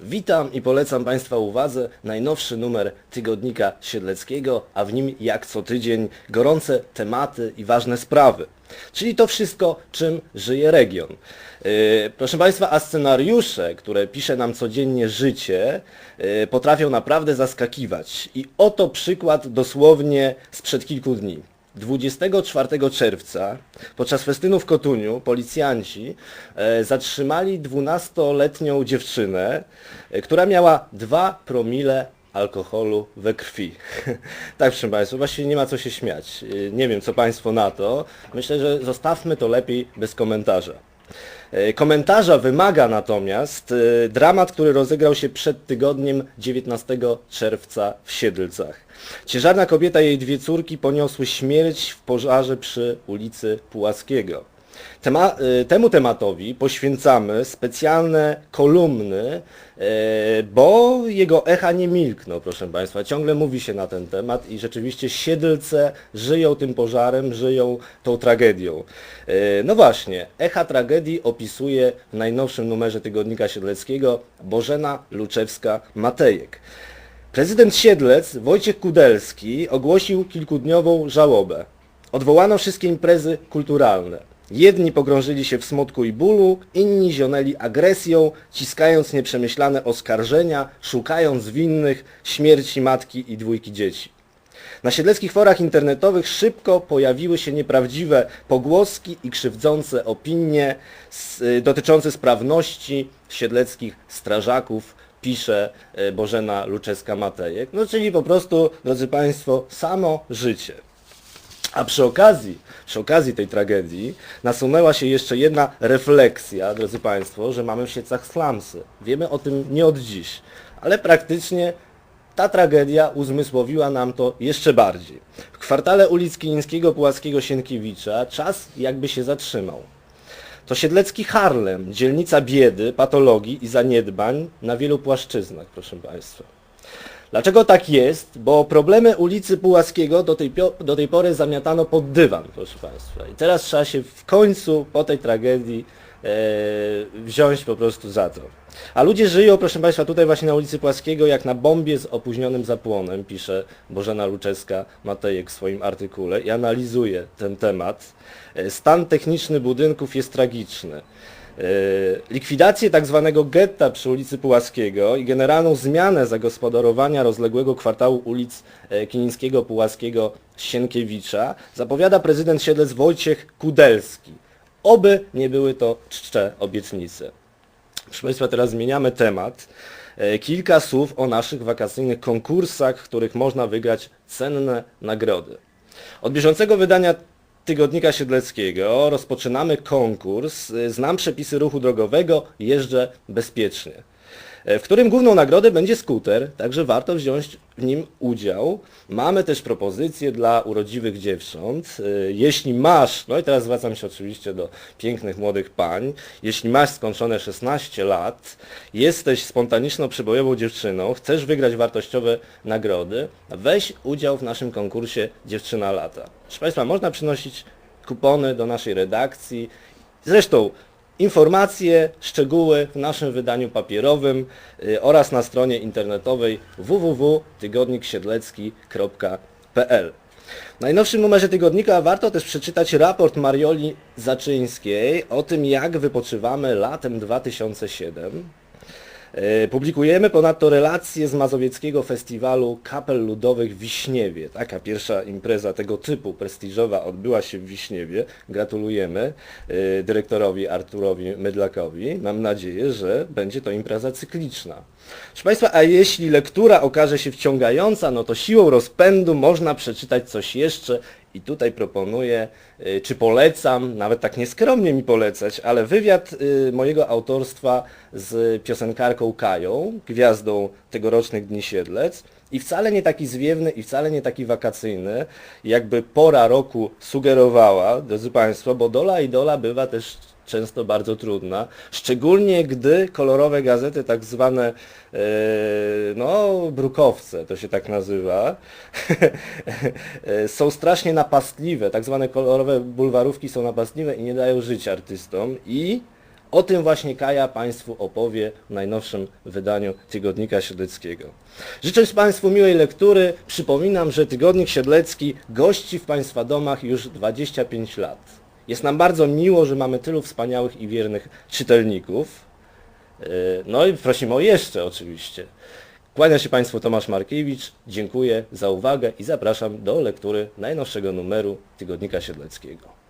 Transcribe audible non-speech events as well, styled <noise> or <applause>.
Witam i polecam Państwa uwadze najnowszy numer tygodnika Siedleckiego, a w nim jak co tydzień gorące tematy i ważne sprawy. Czyli to wszystko, czym żyje region. Yy, proszę Państwa, a scenariusze, które pisze nam codziennie życie, yy, potrafią naprawdę zaskakiwać. I oto przykład dosłownie sprzed kilku dni. 24 czerwca podczas festynu w Kotuniu policjanci e, zatrzymali 12-letnią dziewczynę, e, która miała 2 promile alkoholu we krwi. <laughs> tak, proszę Państwa, właściwie nie ma co się śmiać. E, Nie wiem, co Państwo na to. Myślę, że zostawmy to lepiej bez komentarza. E, Komentarza wymaga natomiast e, dramat, który rozegrał się przed tygodniem 19 czerwca w Siedlcach. Ciężarna kobieta i jej dwie córki poniosły śmierć w pożarze przy ulicy Pułackiego. Tema, e, temu tematowi poświęcamy specjalne kolumny, e, bo jego echa nie milkną, proszę Państwa. Ciągle mówi się na ten temat i rzeczywiście Siedlce żyją tym pożarem, żyją tą tragedią. E, No właśnie, echa tragedii opisuje w najnowszym numerze Tygodnika Siedleckiego Bożena Luczewska-Matejek. Prezydent Siedlec Wojciech Kudelski ogłosił kilkudniową żałobę. Odwołano wszystkie imprezy kulturalne. Jedni pogrążyli się w smutku i bólu, inni zionęli agresją, ciskając nieprzemyślane oskarżenia, szukając winnych śmierci matki i dwójki dzieci. Na siedleckich forach internetowych szybko pojawiły się nieprawdziwe pogłoski i krzywdzące opinie y, dotyczące sprawności siedleckich strażaków, pisze y, Bożena Luczewska-Matejek. No czyli po prostu, drodzy Państwo, samo życie. A przy okazji, przy okazji tej tragedii nasunęła się jeszcze jedna refleksja, drodzy Państwo, że mamy w Siedlcach slumsy. Wiemy o tym nie od dziś, ale praktycznie ta tragedia uzmysłowiła nam to jeszcze bardziej. W kwartale ulic Kilińskiego, Pułackiego, Sienkiewicza czas jakby się zatrzymał. To siedlecki Harlem, dzielnica biedy, patologii i zaniedbań na wielu płaszczyznach, proszę Państwa. Dlaczego tak jest? Bo problemy ulicy Pułackiego do tej, do tej pory zamiatano pod dywan, proszę Państwa. I teraz trzeba się w końcu po tej tragedii e, wziąć po prostu za to. A ludzie żyją, proszę Państwa, tutaj właśnie na ulicy Płaskiego jak na bombie z opóźnionym zapłonem, pisze Bożena Luczewska-Matejek w swoim artykule i analizuje ten temat. E, Stan techniczny budynków jest tragiczny. E, Likwidację tak zwanego getta przy ulicy Pułaskiego i generalną zmianę zagospodarowania rozległego kwartału ulic e, Kilińskiego, Pułaskiego, Sienkiewicza zapowiada prezydent Siedlec Wojciech Kudelski. Oby nie były to czcze obietnice. Proszę Państwa, teraz zmieniamy temat. E, Kilka słów o naszych wakacyjnych konkursach, w których można wygrać cenne nagrody. Od bieżącego wydania Tygodnika Siedleckiego. Rozpoczynamy konkurs. Znam przepisy ruchu drogowego, jeżdżę bezpiecznie, w którym główną nagrodę będzie skuter, także warto wziąć w nim udział. Mamy też propozycje dla urodziwych dziewcząt. E, Jeśli masz, no i teraz zwracam się oczywiście do pięknych młodych pań, jeśli masz skończone 16 lat, jesteś spontaniczną przybojową dziewczyną, chcesz wygrać wartościowe nagrody, weź udział w naszym konkursie Dziewczyna Lata. Proszę Państwa, można przynosić kupony do naszej redakcji. Zresztą informacje, szczegóły w naszym wydaniu papierowym y, oraz na stronie internetowej www.tygodniksiedlecki.pl. W najnowszym numerze tygodnika warto też przeczytać raport Marioli Zaczyńskiej o tym, jak wypoczywamy latem 2007. E, Publikujemy ponadto relacje z Mazowieckiego Festiwalu Kapel Ludowych w Wiśniewie. Taka pierwsza impreza tego typu prestiżowa odbyła się w Wiśniewie. Gratulujemy e, dyrektorowi Arturowi Mydlakowi. Mam nadzieję, że będzie to impreza cykliczna. Proszę Państwa, a jeśli lektura okaże się wciągająca, no to siłą rozpędu można przeczytać coś jeszcze i tutaj proponuję, y, czy polecam, nawet tak nieskromnie mi polecać, ale wywiad y, mojego autorstwa z piosenkarką Kają, gwiazdą tegorocznych Dni Siedlec. I wcale nie taki zwiewny i wcale nie taki wakacyjny, jakby pora roku sugerowała, drodzy Państwo, bo dola i dola bywa też często bardzo trudna, szczególnie gdy kolorowe gazety, tak zwane e, no, brukowce, to się tak nazywa, <laughs> e, są strasznie napastliwe, tak zwane kolorowe bulwarówki są napastliwe i nie dają żyć artystom i O tym właśnie Kaja Państwu opowie w najnowszym wydaniu Tygodnika Siedleckiego. Życzę Państwu miłej lektury. Przypominam, że Tygodnik Siedlecki gości w Państwa domach już 25 lat. Jest nam bardzo miło, że mamy tylu wspaniałych i wiernych czytelników. Yy, No i prosimy o jeszcze oczywiście. Kłania się Państwu Tomasz Markiewicz, dziękuję za uwagę i zapraszam do lektury najnowszego numeru Tygodnika Siedleckiego.